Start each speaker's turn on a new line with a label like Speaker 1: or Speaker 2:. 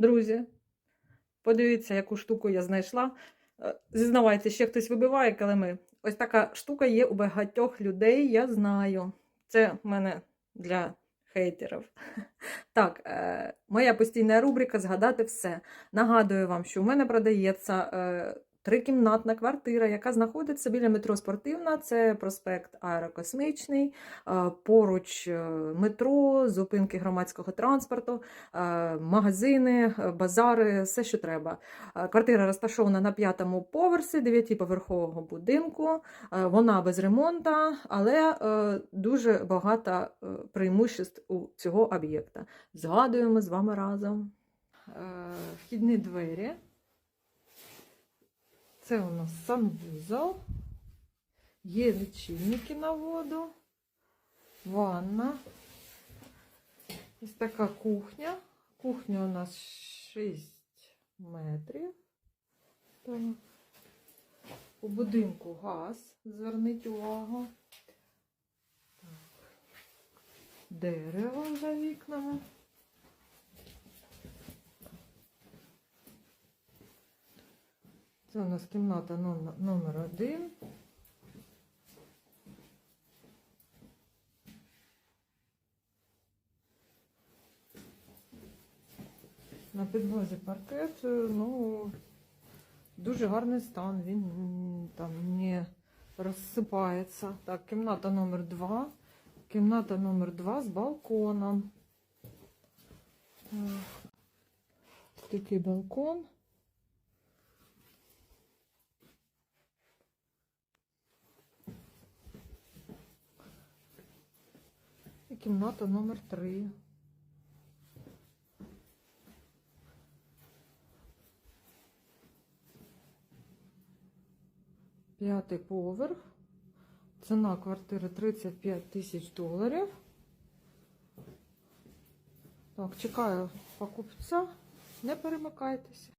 Speaker 1: друзі. Подивіться, яку штуку я знайшла. Е, Зізнавайте, ще хтось вибиває килими. Ось така штука є у багатьох людей, я знаю. Це в мене для хейтерів. Так, е, моя постійна рубрика згадати все. Нагадую вам, що в мене продається е, трикімнатна квартира, яка знаходиться біля метро Спортивна. Це проспект Аерокосмічний, е, поруч е, метро, зупинки громадського транспорту, е, магазини, базари, все, що треба. Квартира розташована на п'ятому поверсі дев'ятиповерхового будинку. Вона без ремонту, але дуже багато преимуществ у цього об'єкта. Згадуємо з вами разом. Вхідні двері. Це у нас санвузол. Є лічильники на воду, ванна. Ось така кухня. Кухня у нас 6 метрів. Так. У будинку газ, зверніть увагу. Дерево за вікнами. Це у нас кімната номер, один. На підлозі паркет, ну, дуже гарний стан, він там не розсипається. Так, кімната номер два. Кімната номер два з балконом. Так. Такий балкон. Кімната номер три. П'ятий поверх. Ціна квартири 35 тисяч доларів. Так, чекаю покупця. Не перемикайтеся.